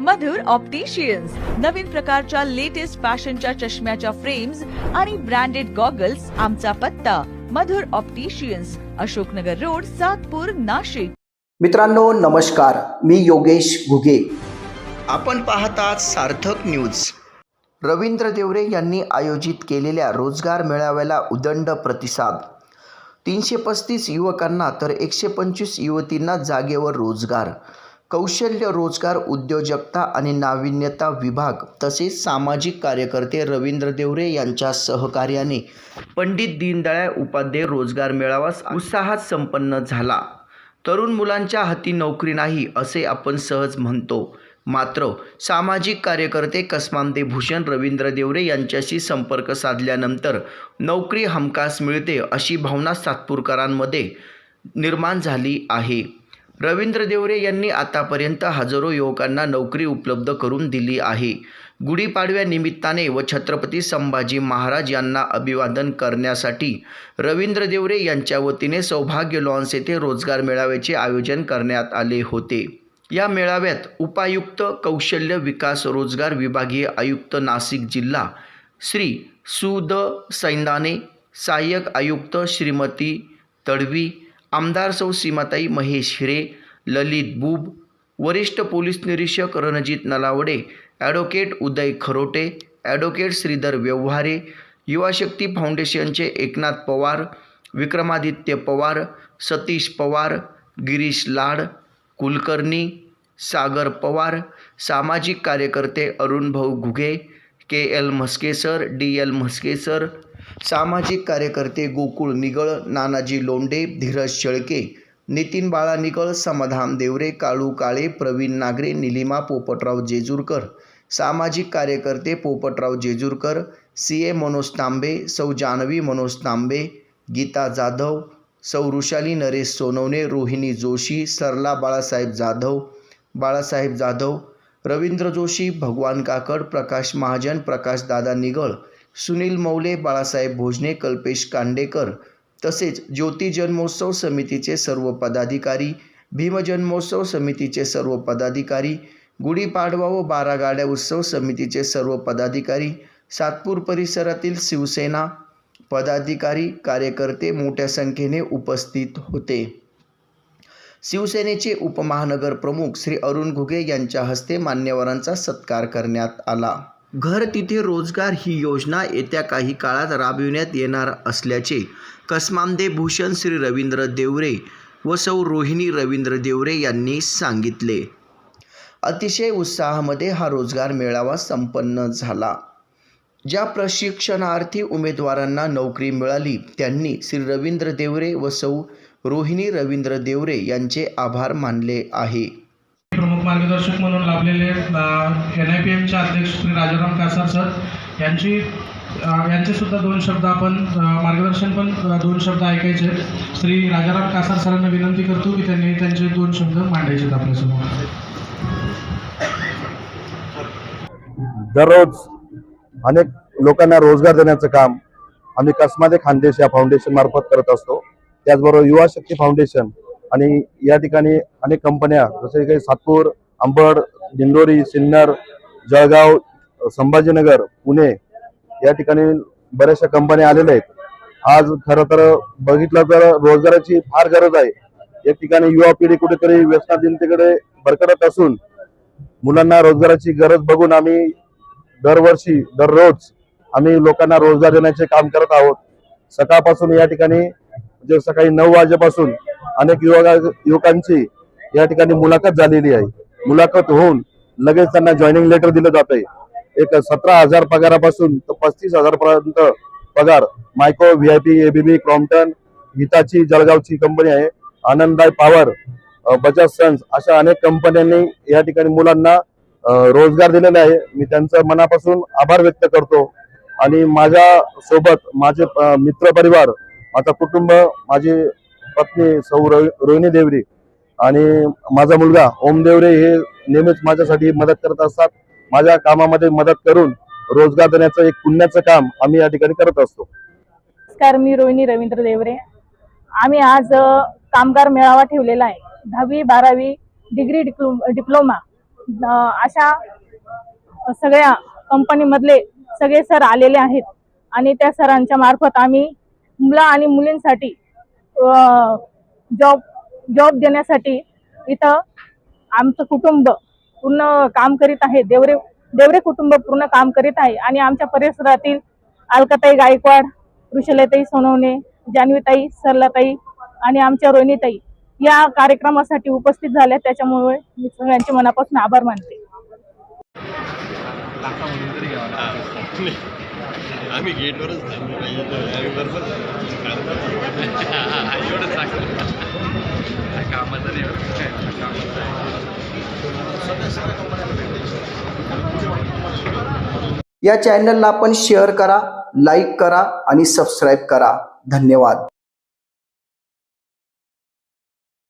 मधुर opticians नवीन प्रकारच्या latest फॅशनच्या चष्म्याच्या फ्रेम्स आणि ब्रँडेड गॉगल्स आमचा पत्ता. Madhur opticians Ashoknagar road Satpur Nashik. मित्रांनो नमस्कार. मी योगेश घुगे. आपण पाहतात सार्थक न्यूज रवींद्र देवरे यांनी आयोजित केलेल्या रोजगार मेळाव्याला उदंड प्रतिसाद. तीनशे पस्तीस युवकांना तर एकशे पंचवीस युवतींना जागेवर रोजगार. कौशल्य रोजगार उद्योजकता आणि नाविन्यता विभाग तसेच सामाजिक कार्यकर्ते रवींद्र देवरे यांच्या सहकार्याने पंडित दीनदयाळ उपाध्याय रोजगार मेळावा उत्साहात संपन्न झाला. तरुण मुलांच्या हाती नोकरी नाही असे आपण सहज म्हणतो. मात्र सामाजिक कार्यकर्ते कसमांदे भूषण रवींद्र देवरे यांच्याशी संपर्क साधल्यानंतर नोकरी हमखास मिळते अशी भावना सातपूरकरांमध्ये निर्माण झाली आहे. रवींद्र देवरे यांनी आतापर्यंत हजारो युवकांना नोकरी उपलब्ध करून दिली आहे. गुढीपाडव्यानिमित्ताने व छत्रपती संभाजी महाराज यांना अभिवादन करण्यासाठी रवींद्र देवरे यांच्या वतीने सौभाग्य लॉन्स येथे रोजगार मेळाव्याचे आयोजन करण्यात आले होते. या मेळाव्यात उपायुक्त कौशल्य विकास रोजगार विभागीय आयुक्त नाशिक जिल्हा श्री सुद सैंदाने सहाय्यक आयुक्त श्रीमती तडवी आमदार सौ सीमाताई महेश हिरे ललित बुब वरिष्ठ पोलीस निरीक्षक रणजित नलावडे ॲडव्होकेट उदय खरोटे ॲडव्होकेट श्रीधर व्यवहारे युवाशक्ती फाउंडेशनचे एकनाथ पवार विक्रमादित्य पवार सतीश पवार गिरीश लाड कुलकर्णी सागर पवार सामाजिक कार्यकर्ते Arunbhau Ghuge K L Mhaske sir D L Mhaske sir सामाजिक कार्यकर्ते गोकुळ निगळ नानाजी लोंडे धीरज शेळके नितीन बाळा निगळ समाधान देवरे काळू काळे प्रवीण नागरे निलिमा पोपटराव जेजूरकर सामाजिक कार्यकर्ते पोपटराव जेजूरकर सी ए मनोज तांबे सौ जानवी मनोज तांबे गीता जाधव सौ ऋषाली नरेश सोनवणे रोहिणी जोशी सरला बाळासाहेब जाधव बाळासाहेब जाधव रवींद्र जोशी भगवान काकड प्रकाश महाजन प्रकाश दादा निगळ सुनील मौले बाळासाहेब भोजने कल्पेश कांडेकर तसेच ज्योती जन्मोत्सव समितीचे सर्व पदाधिकारी भीमजन्मोत्सव समितीचे सर्व पदाधिकारी गुढीपाडवा व बारा गाड्या उत्सव समितीचे सर्व पदाधिकारी सातपूर परिसरातील शिवसेना पदाधिकारी कार्यकर्ते मोठ्या संख्येने उपस्थित होते. शिवसेनेचे उपमहानगर प्रमुख श्री अरुण घुगे यांच्या हस्ते मान्यवरांचा सत्कार करण्यात आला. घर तिथे रोजगार ही योजना येत्या काही काळात राबविण्यात येणार असल्याचे कसमांदे भूषण श्री रवींद्र देवरे व सौ रोहिणी रवींद्र देवरे यांनी सांगितले. अतिशय उत्साहामध्ये हा रोजगार मेळावा संपन्न झाला. ज्या प्रशिक्षणार्थी उमेदवारांना नोकरी मिळाली त्यांनी श्री रवींद्र देवरे व सौ रोहिणी रवींद्र देवरे यांचे आभार मानले आहे. प्रमुख मार्गदर्शक म्हणून लाभलेले एन आय पी एमचे अध्यक्ष श्री राजाराम कासार सर यांची यांचे सुद्धा दोन शब्द आपण मार्गदर्शन पण दोन शब्द ऐकायचे. आहेत श्री राजाराम कासार सरांना विनंती करतो की त्यांनी त्यांचे दोन शब्द मांडायचे आपल्यासमोर दररोज अनेक लोकांना रोजगार देण्याचं काम आम्ही कसमादे खानदेश या फाउंडेशन मार्फत करत असतो. त्याचबरोबर युवा शक्ती फाउंडेशन आणि या ठिकाणी अनेक कंपन्या जसे काही सातपूर अंबड दिंडोरी सिन्नर जळगाव संभाजीनगर पुणे या ठिकाणी बऱ्याचशा कंपन्या आलेल्या आहेत. आज खरं तर बघितलं तर रोजगाराची फार गरज आहे. या ठिकाणी युवा पिढी कुठेतरी व्यसनाधीनतेकडे भरकटत असून मुलांना रोजगाराची गरज बघून आम्ही दरवर्षी दररोज आम्ही लोकांना रोजगार देण्याचे काम करत आहोत. सकाळपासून या ठिकाणी म्हणजे सकाळी नऊ वाजेपासून अनेक युवक युवकांची या ठिकाणी मुलाखत झालेली आहे. मुलाखत होऊन लगेच त्यांना जॉईनिंग लेटर दिलं जात आहे. एक सतरा हजार पगारापासून तर पस्तीस हजार पर्यंत पगार micro V I P ABB Crompton Hitachi जळगावची कंपनी आहे. आनंददाय पॉवर बजाज सन्स अशा अनेक कंपन्यांनी या ठिकाणी मुलांना रोजगार दिलेला आहे. मी त्यांचं मनापासून आभार व्यक्त करतो. आणि माझ्या सोबत माझे मित्र परिवार माझा कुटुंब माझी पत्नी सौ रोहिणी देवरी आणि माझा मुलगा ओम देवरे हे नेहमीच माझ्यासाठी मदत करत असतात. माझ्या कामामध्ये मदत करून रोजगार देण्याचं एक पुण्याचं काम आम्ही या ठिकाणी करत असतो. नमस्कार मी रोहिणी रवींद्र देवरे. आम्ही आज कामगार मेळावा ठेवलेला आहे. दहावी बारावी डिग्री डिप्लोमा अशा सगळ्या कंपनीमधले सगळे सर आलेले आहेत. आणि त्या सरांच्या मार्फत आम्ही मुलं आणि मुलींसाठी जॉब जॉब देण्यासाठी इथं आमचं कुटुंब पूर्ण काम करीत आहे. देवरे देवरे कुटुंब पूर्ण काम करीत आहे. आणि आमच्या परिसरातील अलकाताई गायकवाड ऋषलेताई सोनवणे जान्हवीताई सरलाताई आणि आमच्या रोहिणीताई या कार्यक्रमासाठी उपस्थित झाल्या त्याच्यामुळे मी सगळ्यांचे मनापासून आभार मानते. आम्ही गेटवरच कामाचं नाही या चॅनलला आपण शेअर करा लाईक करा आणि सबस्क्राईब करा. धन्यवाद.